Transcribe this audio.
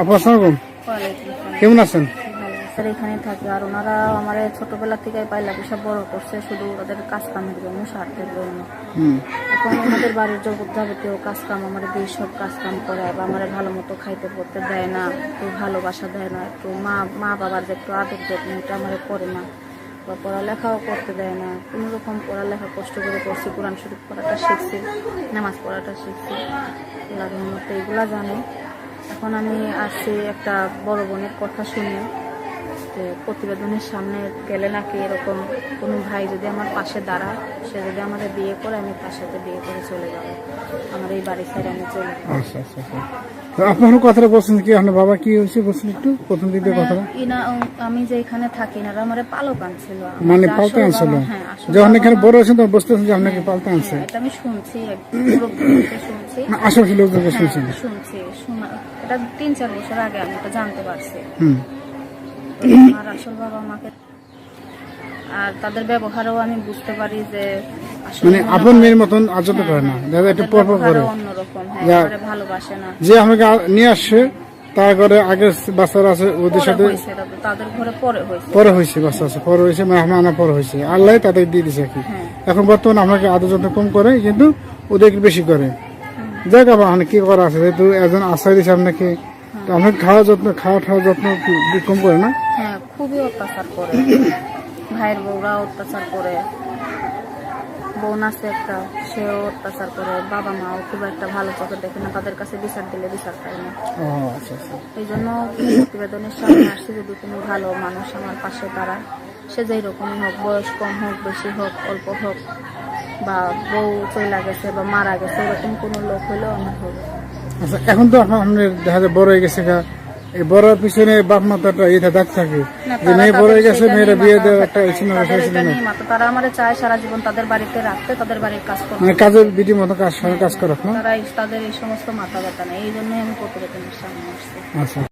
আপু আসসালাম কেমন আছেন? স্যার এখানে থাকি। আর ওনারা আমার ছোটবেলা থেকে পাইলা সব বড় করছে শুধু ওদের কাজ কামের জন্য স্বার্থের জন্য। এখন আমাদের বাড়ির যাবতীয় কাজ কাম আমার দিয়ে সব কাজ কাম করে বা আমার ভালো মতো খাইতে পড়তে দেয় না একটু ভালোবাসা দেয় না একটু মা মা বাবার যে একটু আদর যত্ন এটা আমার করে না বা পড়ালেখাও করতে দেয় না। কোনো রকম পড়ালেখা কষ্ট করে করছি কোরআন শরীফ পড়াটা শিখছি নামাজ পড়াটা শিখছি আল্লাহর মতো এগুলা জানে। এখন আমি আসছি একটা বড় বোনের কথা শুনে। যে প্রতিবেদনের সামনে গেলে নাকি এরকম কোনো ভাই যদি আমার পাশে দাঁড়ায় সে যদি আমাদের বিয়ে করে আমি তার সাথে বিয়ে করে চলে যাব। আমার এই বাড়ি ছেড়ে আমি চলে আচ্ছা আচ্ছা আচ্ছা। আপনার কথাটা বলছেন কি আপনার বাবা কি হয়েছে বলছেন একটু? প্রথম দিকে কথাটা। ইনা আমি যে এখানে থাকি না আমার পালক আনছিল। মানে পালতে আনছিল? হ্যাঁ, যখন এখানে বড় হয়েছেন তখন বুঝতেছেন যে আপনাকে পালতে আনছে। হ্যাঁ, এটা আমি শুনছি শুনছি। আশেপাশে লোকজনকে হ্যাঁ, শুনছেন? শুনছি শোনা এটা তিন চার বছর আগে আমি এটা জানতে পারছি। হুম। আমার আসল বাবা মাকে। আর তাদের ব্যবহারও আমি বুঝতে পারি যে মানে মনে আপন মেয়ের মতন আচরণ করে না। হ্যাঁ, দাদা একটু পর পর করে। অন্যরকম হ্যাঁ যা- ভালোবাসে না। যে আমাকে নিয়ে আসছে তার ঘরে আগের বাচ্চারা আছে ওদের সাথে তাদের ঘরে পরে হয়েছে। পরে হয়েছে বাচ্চা আছে পরে হয়েছে মেহমান আনা পরে হয়েছে। আল্লাহ তাদের দিয়ে দিছে কি। হ্যাঁ। এখন বর্তমানে আমাকে আদর যত্ন কম করে কিন্তু ওদেরকে বেশি করে। যাক আবার মানে কি করা আছে? যেহেতু একজন আশ্রয় দিচ্ছে আপনাকে। তো আপনাকে খাওয়া যত্ন খাওয়া খাওয়া যত্ন কম করে না? হ্যাঁ খুবই অত্যাচার করে। ভাইয়ের বউরা অত্যাচার করে। বোন আছে একটা সেও অত্যাচার করে। বাবা মাও খুব একটা ভালো চোখে দেখে না তাদের কাছে বিচার দিলে বিচার পায় না। আচ্ছা আচ্ছা। এই জন্য প্রতিবেদনের সামনে আসছে যদি কোনো ভালো মানুষ আমার পাশে তারা সে যেই রকমই হোক বয়স কম হোক বেশি হোক অল্প হোক বা বউ চলে গেছে বা মারা গেছে এরকম কোনো লোক হলেও আমার হবে। আচ্ছা এখন তো আপনার দেখা যায় বড় হয়ে গেছে এই বড়ার পিছনে বাপ মা একটা এটা দাগ থাকে। যে মেয়ে বড় হয়ে গেছে মেয়েরা বিয়ে দেওয়ার দেওয়া একটা। ইচ্ছে না তারা আমার চায় সারা জীবন তাদের বাড়িতে রাখতে তাদের বাড়ির কাজ করতে। মানে কাজের বিধি মতো কাজ কাজ করা না তারা তাদের এই সমস্ত মাথা ব্যথা নেই এই জন্যই আমি সামনে আসছি। আচ্ছা।